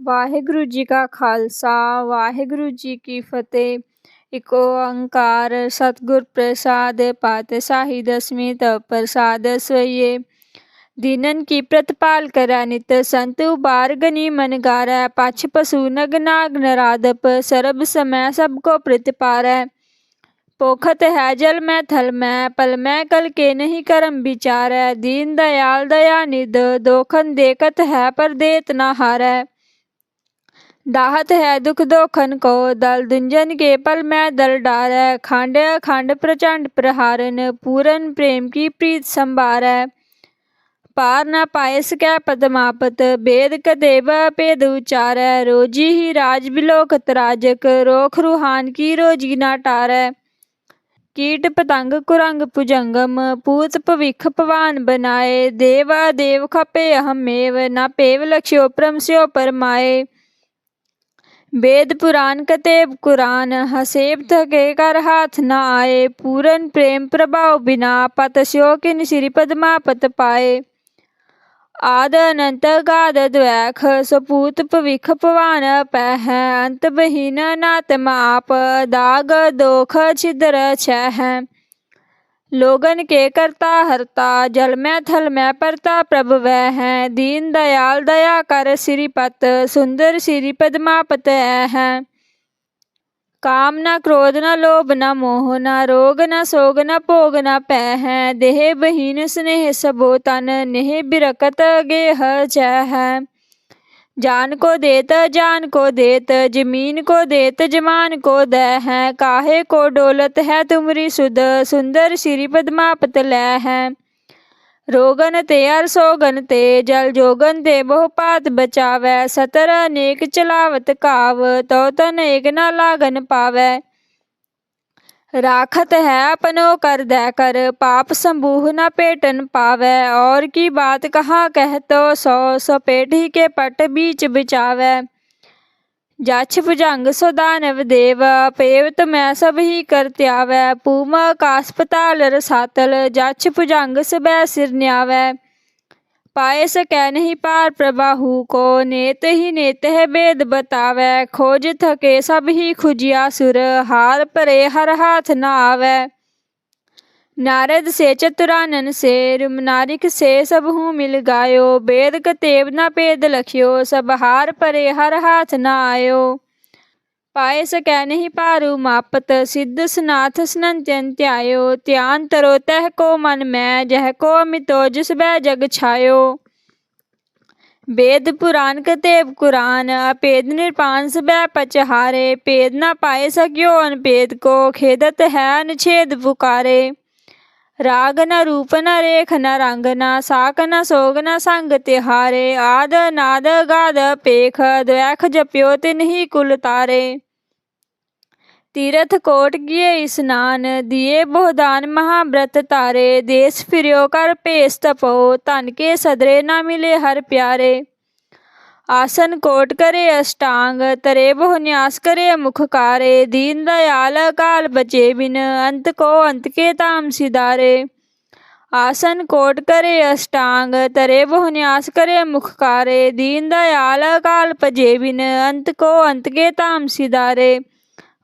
ਵਾਹਿਗੁਰੂ ਜੀ ਕਾ ਖਾਲਸਾ ਵਾਹਿਗੁਰੂ ਜੀ ਕੀ ਫਤਿਹ ਇਕ ਓੰਕਾਰ ਸਤਿਗੁਰ ਪ੍ਰਸਾਦ ਪਾਤਸ਼ਾਹੀ ਦਸਵੀਂ ਤਵ ਪ੍ਰਸਾਦ ਸਵਈਏ ਦੀਨਨ ਕੀ ਪ੍ਰਤਪਾਲ ਕਰੈ ਨਿਤ ਸੰਤ ਉਬਾਰ ਗਨੀ ਮਨ ਗਾਰੈ ਪਛ ਪਸੂ ਨਗ ਨਾਗ ਨਰਾਦਪ ਸਰਬ ਸਮੈ ਸਭ ਕੋ ਪ੍ਰਤਿਪਾਰੈ पोखत है जल में थल में पल में कल के नहीं करम विचारै दीन दयाल दया निध दोखन देखत है पर देत न हारै डाहत है दुख दोखन को दल दुंजन के पल में दल डार। खांड अखंड प्रचंड प्रहारन, पूरन प्रेम की प्रीत संभार। पार न पाए सकै पदमापत, बेद कदेव भेद उचार। रोजी ही राज बिलोक तराजक रोख रूहान की रोजी ना टार। कीट पतंग कुरंग पुजंगम, पूत भविख पवान बनाए। देवा देव खपे अहमेव न पेव लक्ष्यो परम स्यो परमाए वेद पुराण कतेब कुरान, हसेब थके कर हाथ न आए। पूरन प्रेम प्रभाव बिना पत स्यो किन श्री पदमा पत पाए। आद अनंत गाद द्वैख, सपूत पविख पवान पह। अंत बहीन नातम आप दाग दोख छिद्र छह। लोगन के करता हरता जल में थल में परता प्रभ वह है दीन दयाल दया कर श्रीपत सुंदर श्री पदमापत है काम न क्रोध न लोभ न मोह न रोग न सोग न भोग न पै है देह बहीन स्नेह सबो तन नेह बिरकत गेह जह है जान को देत जान को देत जमीन को देत जमान को द है काहे को डोलत है तुमरी सुध सुंदर श्री पदमापत लै है रोगन ते अर सोगन ते जल जोगन ते बहु पात बचावै सतर अनेक चलावत काव तो तन एक न लागन पावै राखत है अपनो कर दे कर पाप संबूह न पेटन पावै। और की बात कहाँ कह तो सौ सौ पेटी के पट बीच बिचावै। जछ भुजंग सो दानव देव, पेवत मैं सब ही कर त्यावै। पूम आकाश पताल रसातल जछ भुजंग सबै सिर न्यावै। पाए सकै नहीं पार प्रबाहु को नेत ही नेत है वेद बतावै, खोज थके सब ही खुजिया सुर हार परे हर हाथ न आवै। नारद से चतुरानन से रुमनारिक से सब हूँ मिल गायो वेद कतेब न पेद लखियो, सब हार परे हर हाथ न आयो। पाए सकै नहीं पारू मापत, सिद्ध सनाथ सनंत्यंत आयो त्यान तरो तह को मन में, जह को अमितो जिस बै जग छायो। वेद पुराण कतेब कुरान, अपेद निरपान सब पचहारे। पेद न पाए सक्यो अनपेद को, खेदत है अनुच्छेद पुकारे। राग न रूप न रेख न रंग न साक न सोग न संग तिहारे। आद नाद गाद पेख, द्वैख जप्यो तिन ही कुल तारे। तीरथ कोट किए स्नान दिए बहुदान महाव्रत तारे। देश फिरियो कर पेश तपो, तन के सदरे न मिले हर प्यारे। आसन कोट करे अष्टांग, तरे बहु न्यास करे मुख कारे। दीन दयाल काल बचे बिन, अंत को अंत के ताम सिदारे आसन कोट करे अष्टांग, तरे बहु न्यास करे मुख कारे। दीन दयाल काल पजे बिन, अंत को अंत के ताम सिदारे